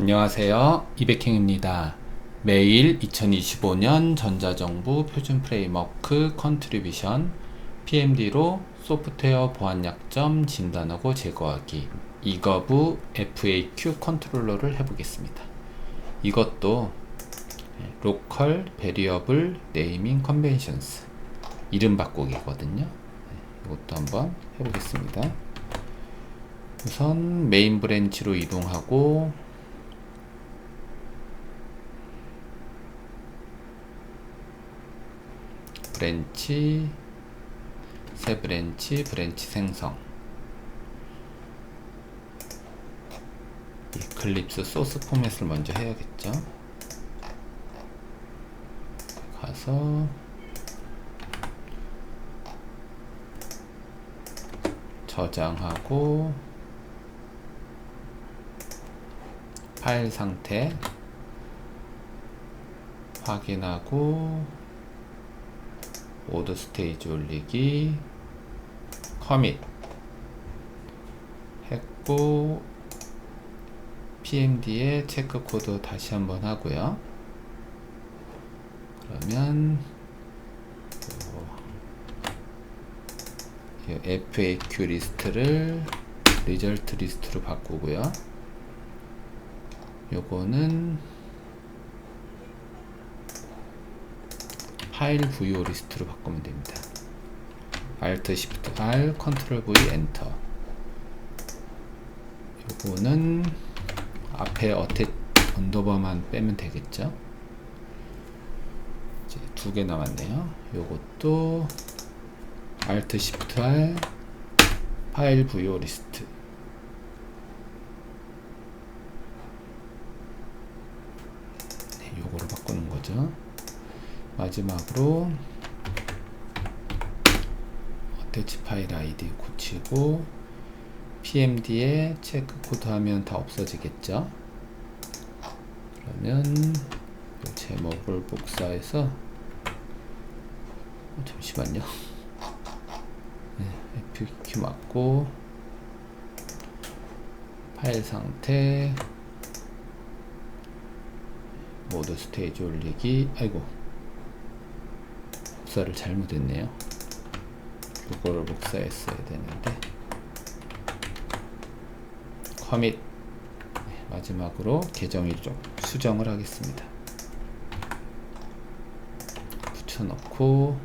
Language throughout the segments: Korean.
안녕하세요. 이백행입니다. 매일 2025년 전자정부 표준 프레임워크 컨트리뷰션 PMD로 소프트웨어 보안 약점 진단하고 제거하기 이거부 FAQ 컨트롤러를 해보겠습니다. 이것도 로컬 베리어블 네이밍 컨벤션스 이름 바꾸기거든요. 네, 이것도 한번 해보겠습니다. 우선 메인 브랜치로 이동하고 브랜치 새 브랜치 브랜치 생성. 이클립스 소스 포맷을 먼저 해야겠죠? 가서 저장하고 파일 상태 확인하고 오드 스테이지 올리기 커밋 했고 PMD에 체크 코드 다시 한번 하고요. 그러면 이 FAQ 리스트를 리절트 리스트로 바꾸고요. 요거는 파일 VO 리스트로 바꾸면 됩니다. Alt Shift R Ctrl V 엔터. 요거는 앞에 어태 언더버만 빼면 되겠죠? 이제 두 개 남았네요. 요것도 Alt Shift R 파일 VO 리스트. 네, 요거로 바꾸는 거죠. 마지막으로 어태치 파일 아이디 고치고 PMD에 체크 코드 하면 다 없어지겠죠? 그러면 제목을 복사해서 어, 잠시만요. 네, FQ 맞고 파일 상태 모드 스테이지 올리기 아이고 복사를 잘못했네요. 그거를 복사했어야 되는데 커밋 네, 마지막으로 계정일 좀 수정을 하겠습니다. 붙여놓고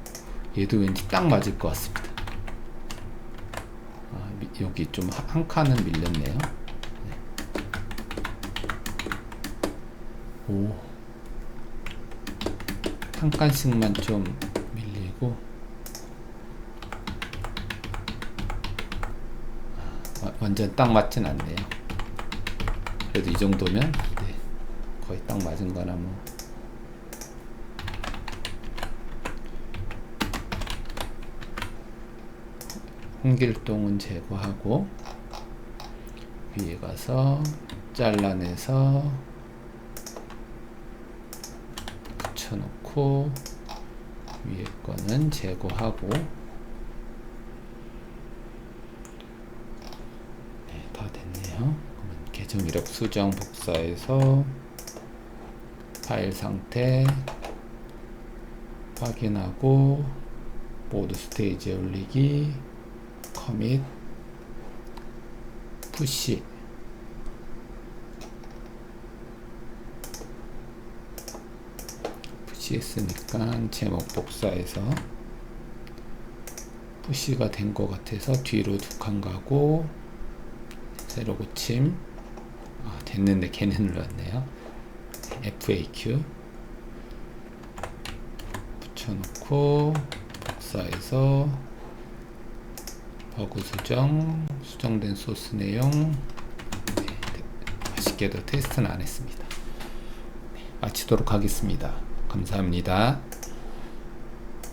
얘도 왠지 딱 맞을 것 같습니다. 아, 미, 여기 좀 한 칸은 밀렸네요. 네. 오. 한 칸씩만 좀 밀리고 아, 완전 딱 맞진 않네요. 그래도 이 정도면 네, 거의 딱 맞은 거나 뭐 홍길동은 제거하고 위에 가서 잘라내서 붙여놓고 거는 제거하고 네, 다 됐네요. 그러면 계정 이력 수정 복사해서 파일 상태 확인하고 모드 스테이지에 올리기 커밋 푸시 했으니까 제목 복사해서 푸시가 된 것 같아서 뒤로 두 칸 가고 새로 고침. 아, 됐는데 걔는 눌렀네요. FAQ 붙여놓고 복사해서 버그 수정 수정된 소스 내용. 네, 아쉽게도 테스트는 안 했습니다. 네, 마치도록 하겠습니다 감사합니다